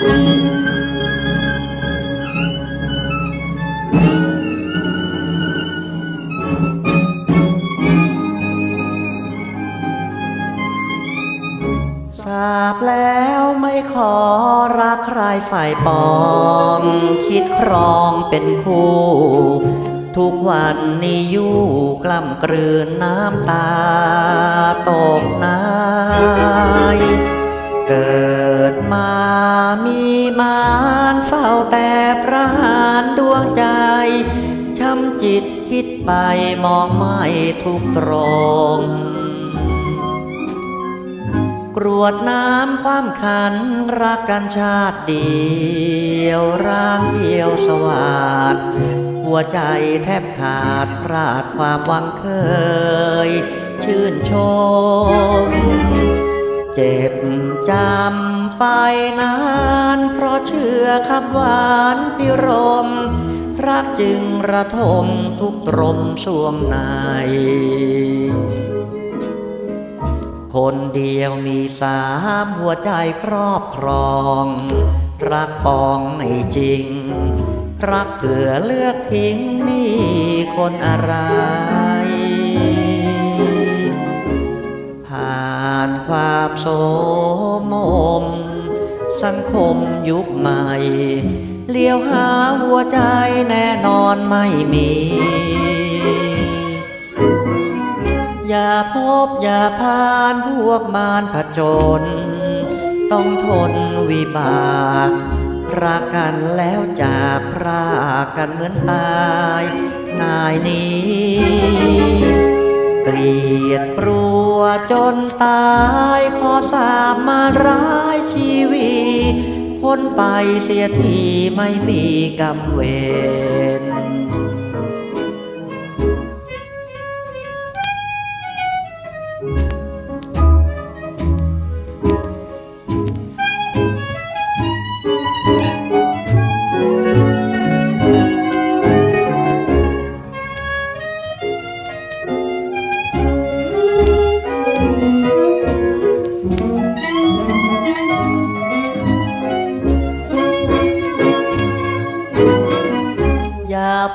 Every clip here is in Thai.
ทราบแล้วไม่ขอรักใครฝ่ายปองคิดครองเป็นคู่ ทุกวันนี้อยู่กล้ำกลืนน้ำตาตกนาย เกิดมา มีมารเฝ้าแต่ประหารดวงใจ ช้ำจิตคิดไปมองไม่ทุกตรงกรวดน้ำความขัน รักกันชาติเดียวร่างเดียวสวัสดหัวใจแทบขาดพลาดความหวังเคย ชื่นชม เจ็บจำไปนาน เพราะเชื่อคำหวานพิรม รักจึงระทมทุกตรมสวงในคนเดียวมีสามหัวใจครอบครอง รักปองไม่จริง รักเกือเลือกทิ้งนี่คนอะไร ความโสมม สังคมยุคใหม่ เลี้ยวหาหัวใจแน่นอนไม่มี อย่าพบอย่าพานพวกมารผจญต้องทนวิบากรักกันแล้วจากพรากกันเหมือนตาย นายนี้ เกลียดกลัวจนตายขอสาบมาร้ายชีวีพ้นไปเสียทีไม่มีกรรมเวร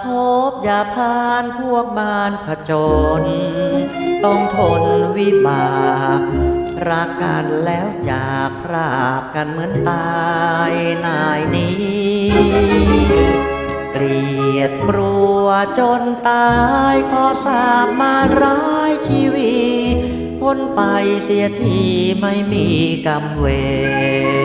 พบอย่าพานพวกมารผจญต้องทนวิบากรักกันแล้วจากพรากกันเหมือนตายนายนี้เกลียดกลัวจนตายขอสาบมาร้ายชีวีพ้นไปเสียทีไม่มีกรรมเวร